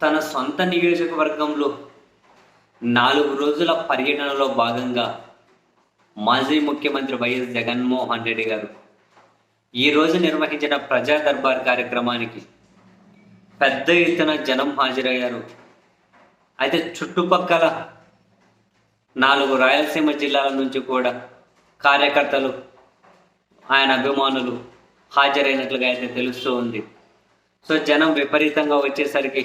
తన సొంత నియోజకవర్గంలో నాలుగు రోజుల పర్యటనలో భాగంగా మాజీ ముఖ్యమంత్రి వైఎస్ జగన్మోహన్ రెడ్డి గారు ఈరోజు నిర్వహించిన ప్రజా దర్బార్ కార్యక్రమానికి పెద్ద ఎత్తున జనం హాజరయ్యారు. అయితే చుట్టుపక్కల నాలుగు రాయలసీమ జిల్లాల నుంచి కూడా కార్యకర్తలు ఆయన అభిమానులు హాజరైనట్లుగా అయితే తెలుస్తూ ఉంది. సో జనం విపరీతంగా వచ్చేసరికి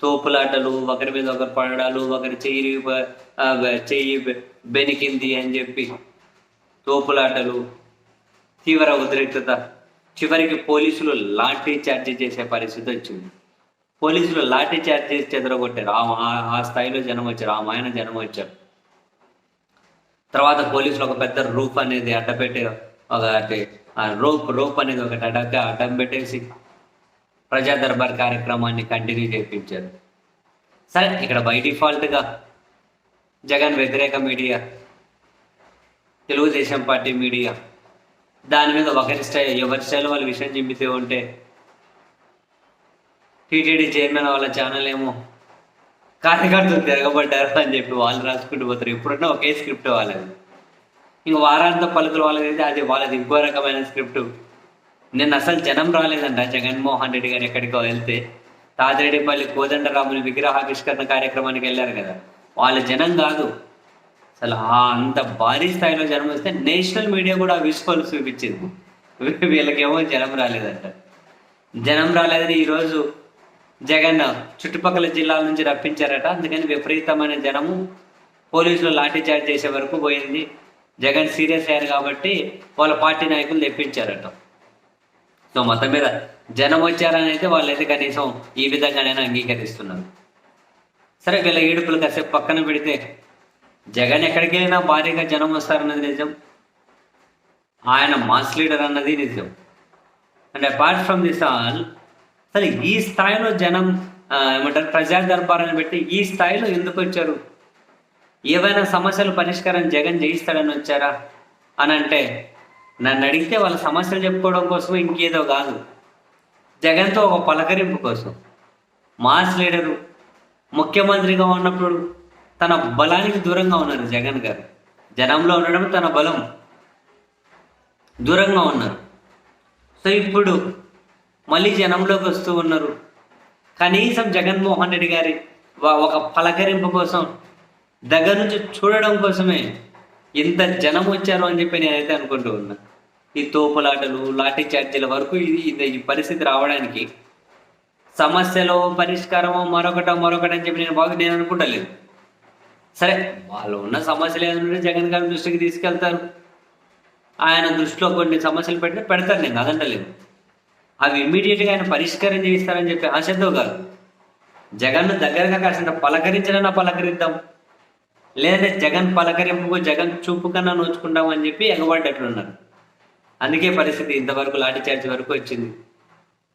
తోపులాటలు ఒకరి మీద ఒకరు పడడాలు ఒకరి చెయ్యి చెయ్యి బెనికింది అని చెప్పి తోపులాటలు తీవ్ర ఉద్రిక్తత. చివరికి పోలీసులు లాఠీ చార్జ్ చేసే పరిస్థితి వచ్చింది. పోలీసులు లాఠీ చార్జ్ చేసి చెదరగొట్టారు ఆ ఆ- స్థాయిలో జనం వచ్చారు ఆ మాయన జనం వచ్చారు. తర్వాత పోలీసులు ఒక పెద్ద రూప్ అనేది అడ్డపెట్టి ఒక అంటే ఆ రోప్ రోప్ అనేది ఒకటి అడ్డక అడ్డం పెట్టేసి ప్రజా దర్బార్ కార్యక్రమాన్ని కంటిన్యూ చేయించారు సరే ఇక్కడ బై డిఫాల్ట్గా జగన్ వ్యతిరేక మీడియా తెలుగుదేశం పార్టీ మీడియా దాని మీద ఒకరి స్టైల్ ఎవరి స్టైల్ వాళ్ళు విషయం చెబితే ఉంటే టీటీడీ చైర్మన్ వాళ్ళ ఛానల్ ఏమో కార్యకర్తలు తిరగబడ్డారు అని చెప్పి వాళ్ళు రాసుకుంటూ పోతారు. ఎప్పుడన్నా ఒకే స్క్రిప్ట్ వాళ్ళది. ఇంక వారాంత పలుకులు వాళ్ళదైతే అది వాళ్ళది ఇంకో రకమైన స్క్రిప్ట్. నిన్న అసలు జనం రాలేదంట జగన్మోహన్ రెడ్డి గారు ఎక్కడికో వెళ్తే. తాతరెడ్డిపల్లి కోదండరాముని విగ్రహావిష్కరణ కార్యక్రమానికి వెళ్ళారు కదా. వాళ్ళ జనం కాదు. అసలు అంత భారీ స్థాయిలో జనం వస్తే నేషనల్ మీడియా కూడా విసుకోలు చూపించింది. వీళ్ళకేమో జనం రాలేదంట. జనం రాలేదని ఈరోజు జగన్ చుట్టుపక్కల జిల్లాల నుంచి రప్పించారట. అందుకని విపరీతమైన జనము పోలీసులు లాఠీ చార్జ్ చేసే వరకు పోయింది. జగన్ సీరియస్ అయ్యారు కాబట్టి వాళ్ళ పార్టీ నాయకులు తెప్పించారట. సో మొత్తం మీద జనం వచ్చారని అయితే వాళ్ళైతే కనీసం ఈ విధంగానైనా అంగీకరిస్తున్నారు. సరే వీళ్ళ ఏడుపులు కాసేపు పక్కన పెడితే జగన్ ఎక్కడికి వెళ్ళినా భారీగా జనం వస్తారన్నది నిజం. ఆయన మాస్ లీడర్ అన్నది నిజం. And apart from this all సరే ఈ స్థాయిలో జనం ఏమంటారు ప్రజా దర్బారాన్ని పెట్టి ఈ స్థాయిలో ఎందుకు వచ్చారు? ఏవైనా సమస్యలు పరిష్కారం జగన్ చేయిస్తాడని వచ్చారా? అని అంటే నన్ను అడిగితే వాళ్ళ సమస్యలు చెప్పుకోవడం కోసం ఇంకేదో కాదు. జగన్తో ఒక పలకరింపు కోసం మాస్ లీడరు ముఖ్యమంత్రిగా ఉన్నప్పుడు తన బలానికి దూరంగా ఉన్నారు జగన్ గారు. జనంలో ఉండడం తన బలం. దూరంగా ఉన్నారు. సో ఇప్పుడు మళ్ళీ జనంలోకి వస్తూ ఉన్నారు. కనీసం జగన్మోహన్ రెడ్డి గారి వా- ఒక పలకరింపు కోసం దగ్గర నుంచి చూడడం కోసమే ఇంత జనం వచ్చారు అని చెప్పి నేనైతే అనుకుంటూ ఉన్నాను ఈ తోపులాటలు లాఠీ చార్జీల వరకు ఇది ఈ పరిస్థితి రావడానికి సమస్యలో పరిష్కారమో మరొకటో మరొకటి అని చెప్పి నేను బాగా నేను అనుకుంటలేదు. సరే వాళ్ళు ఉన్న సమస్యలు ఏదంటే జగన్ గారి దృష్టికి తీసుకెళ్తారు. ఆయన దృష్టిలో కొన్ని సమస్యలు పెట్టి పెడతారు నేను అదంటలేదు. అవి ఇమ్మీడియట్గా ఆయన పరిష్కారం చేయిస్తారని చెప్పి ఆశతో కాదు. జగన్ను దగ్గరగా కాసిన పలకరించడన్నా పలకరిద్దాం. లేదంటే జగన్ పలకరింపుకు జగన్ చూపు కన్నా నోచుకుంటాం అని చెప్పి ఎగబడ్డట్లున్నారు. అందుకే పరిస్థితి ఇంతవరకు లాఠీ చార్జ్ వరకు వచ్చింది.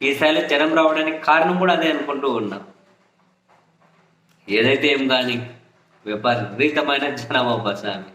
ఈ స్థాయిలో జనం రావడానికి కారణం కూడా అదే అనుకుంటూ ఉన్నా. ఏదైతే ఏం కానీ విపరీతమైన జనం స్వామి